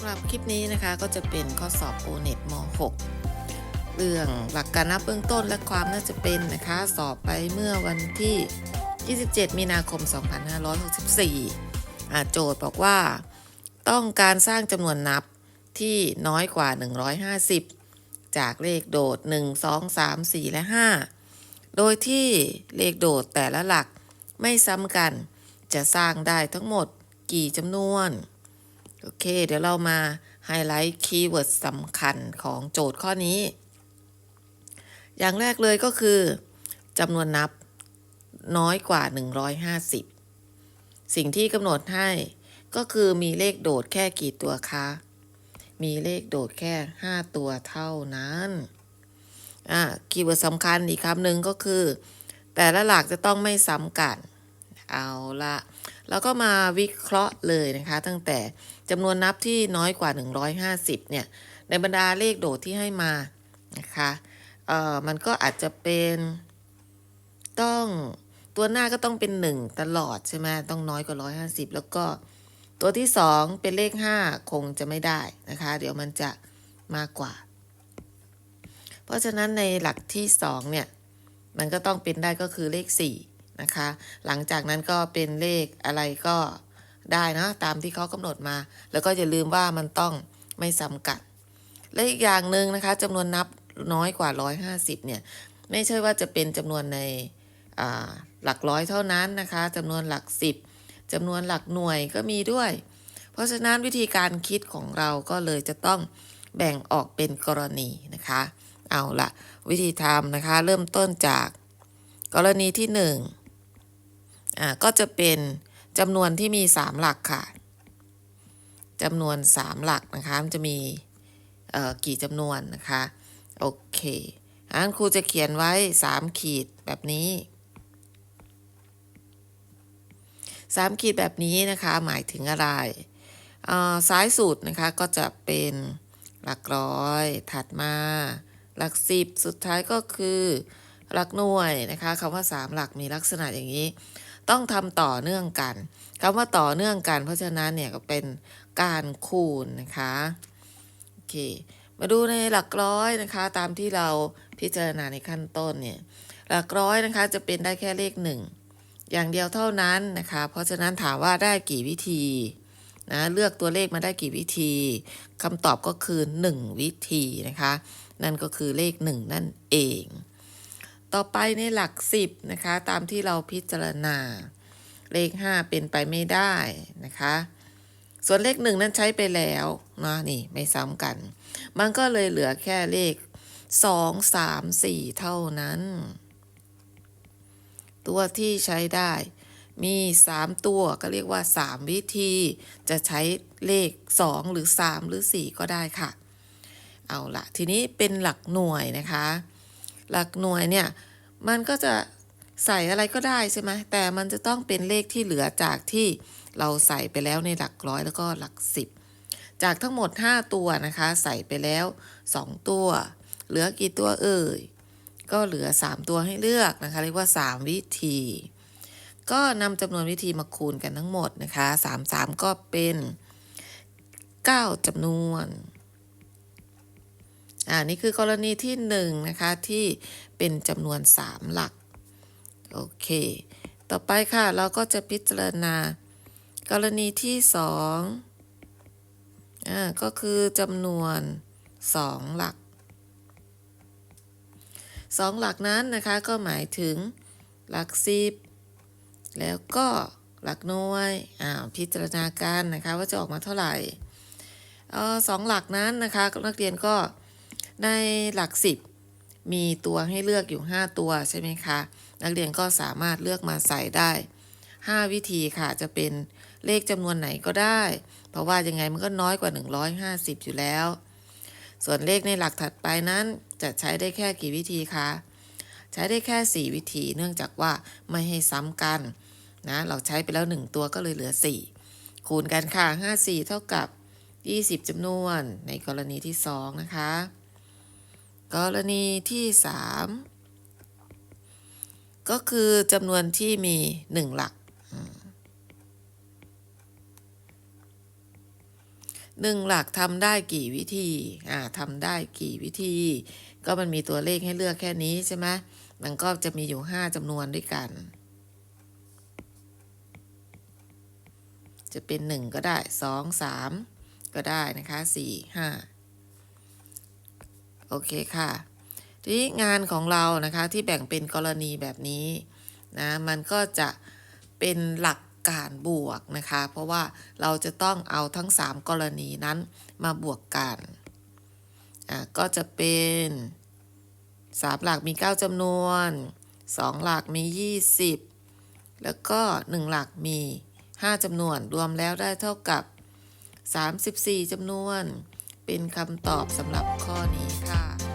ำหรับคลิปนี้นะคะก็จะเป็นข้อสอบโอเน็ตม .6 เรื่องหลักการนับเบื้องต้นและความน่าจะเป็นนะคะสอบไปเมื่อวันที่ 27 มีนาคม 2564โจทย์บอกว่า ต้องการสร้างจำนวนนับที่น้อยกว่า 150 จากเลขโดด 1 2 3 4 และ 5 โดยที่เลขโดดแต่ละหลักไม่ซ้ำกัน จะสร้างได้ทั้งหมดกี่จำนวน โอเค เดี๋ยวเรามาไฮไลท์คีย์เวิร์ดสำคัญของโจทย์ข้อนี้ อย่างแรกเลยก็คือจำนวนนับน้อยกว่า 150 สิ่งที่กำหนดให้ก็คือมีเลขโดดแค่กี่ตัวคะ มีเลขโดดแค่ 5 ตัวเท่านั้น อ่า คีย์เวิร์ดสำคัญอีกคำหนึ่งก็คือ แต่ละหลักจะต้องไม่ซ้ำกัน เอาละ แล้วก็มาวิเคราะห์เลยนะคะ ตั้งแต่จำนวนนับที่น้อยกว่า 150 เนี่ย ในบรรดาเลขโดดที่ให้มานะคะเอ่อมันก็อาจจะเป็นต้องตัวหน้าก็ต้องเป็น 1 ตลอดใช่ไหมต้องน้อยกว่า 150 แล้วก็ตัวที่ 2 เป็นเลข 5 คงจะไม่ได้นะคะ เดี๋ยวมันจะมากกว่า เพราะฉะนั้นในหลักที่ 2 เนี่ย มันก็ต้องเป็นได้ก็คือเลข 4 นะคะ หลังจากนั้นก็เป็นเลขอะไรก็ได้นะตามที่เขากำหนดมา แล้วก็อย่าลืมว่ามันต้องไม่ซ้ำกันและอีกอย่างหนึ่งนะคะจำนวนนับน้อยกว่า 150 เนี่ย ไม่ใช่ว่าจะเป็นจำนวนในหลักร้อยเท่านั้นนะคะจำนวนหลัก 10จำนวนหลักหน่วยก็มีด้วย เพราะฉะนั้นวิธีการคิดของเราก็เลยจะต้องแบ่งออกเป็นกรณีนะคะ เอาละวิธีทำนะคะ เริ่มต้นจากกรณีที่ 1 อ่าก็จะเป็นจำนวนที่มี 3 หลักค่ะจำนวน 3 หลักนะคะมันจะมีเอ่อกี่จำนวนนะคะโอเคอันครูจะเขียนไว้ 3 ขีดแบบนี้ 3 ขีดแบบนี้นะคะหมายถึงอะไรอ่อซ้ายสุดนะคะก็จะเป็นหลักร้อยถัดมาหลักสิบสุดท้ายก็คือหลักหน่วยนะคะคำว่า 3 หลักมีลักษณะอย่างนี้ ต้องทำต่อเนื่องกันคำว่าต่อเนื่องกัน เพราะฉะนั้นเนี่ยก็เป็นการคูณนะคะโอเคมาดูในหลักร้อยนะคะ ตามที่เราพิจารณาในขั้นต้นเนี่ยหลักร้อยนะคะจะเป็นได้แค่เลขหนึ่งอย่างเดียวเท่านั้นนะคะ เพราะฉะนั้นถามว่าได้กี่วิธีนะเลือกตัวเลขมาได้กี่วิธีคำตอบก็คือ 1 วิธีนะคะ นั่นก็คือเลข 1 นั่นเอง ต่อไปในหลัก 10 นะคะ ตามที่เราพิจารณา เลข 5 เป็นไปไม่ได้นะคะ ส่วนเลข1นั้นใช้ไปแล้วนะนี่ไม่ซ้ำกัน มันก็เลยเหลือแค่เลข 2 3 4 เท่านั้น ตัวที่ใช้ได้ มี 3 ตัวก็เรียกว่า 3 วิธี จะใช้เลข 2 หรือ 3 หรือ 4 ก็ได้ค่ะ เอาละทีนี้เป็นหลักหน่วยนะคะ หลักหน่วยเนี่ย มันก็จะใส่อะไรก็ได้ใช่ไหมแต่มันจะต้องเป็นเลขที่เหลือจากที่เราใส่ไปแล้วในหลักร้อยแล้วก็หลักสิบจากทั้งหมด 5 ตัวนะคะ ใส่ไปแล้ว 2 ตัว เหลือกี่ตัวเอ่ยก็เหลือ 3 ตัวให้เลือกนะคะ เรียกว่า 3 วิธี ก็นำจำนวนวิธีมาคูณกันทั้งหมดนะคะ 3 3 ก็เป็น 9จำนวน อ่านี่คือกรณีที่1นะคะที่เป็นจำนวน 3 หลัก โอเค ต่อไปค่ะเราก็จะพิจารณา กรณีที่2อ่าก็คือจำนวน 2 หลัก 2 หลักนั้นนะคะก็หมายถึงหลักสิบแล้วก็หลักหน่วยอ่าพิจารณากันนะคะว่าจะออกมาเท่าไหร่เออสองหลักนั้นนะคะนักเรียนก็ ในหลักสิบมีตัวให้เลือกอยู่ 5 ตัวใช่ไหมคะ นักเรียนก็สามารถเลือกมาใส่ได้ 5 วิธีค่ะจะเป็นเลขจำนวนไหนก็ได้ เพราะว่ายังไงมันก็น้อยกว่า 150 อยู่แล้ว ส่วนเลขในหลักถัดไปนั้นจะใช้ได้แค่กี่วิธีคะใช้ได้แค่ 4 วิธี เนื่องจากว่าไม่ให้ซ้ำกันนะเราใช้ไปแล้ว 1 ตัวก็เลยเหลือ 4 คูณกันค่ะ 5 4 เท่ากับ 20จำนวนในกรณีที่ 2 นะคะ กรณีที่ 3 ก็คือจำนวนที่มี 1 หลักหนึ่งหลักทำได้กี่วิธีอ่าทำได้กี่วิธี ก็มันมีตัวเลขให้เลือกแค่นี้ใช่ไหมมันก็จะมีอยู่ห้าจำนวนด้วยกัน จะเป็นหนึ่งก็ได้สองสามก็ได้นะคะสี่ห้า โอเคค่ะทีนี้งานของเรานะคะที่แบ่งเป็นกรณีแบบนี้นะมันก็จะเป็นหลักการบวกนะคะ เพราะว่าเราจะต้องเอาทั้ง 3 กรณีนั้นมาบวกกันอะก็จะเป็น 3 หลักมี 9จำนวน 2 หลักมี 20 แล้วก็ 1 หลักมี 5จำนวนรวมแล้วได้เท่ากับ 34จำนวน เป็นคำตอบสำหรับข้อนี้ค่ะ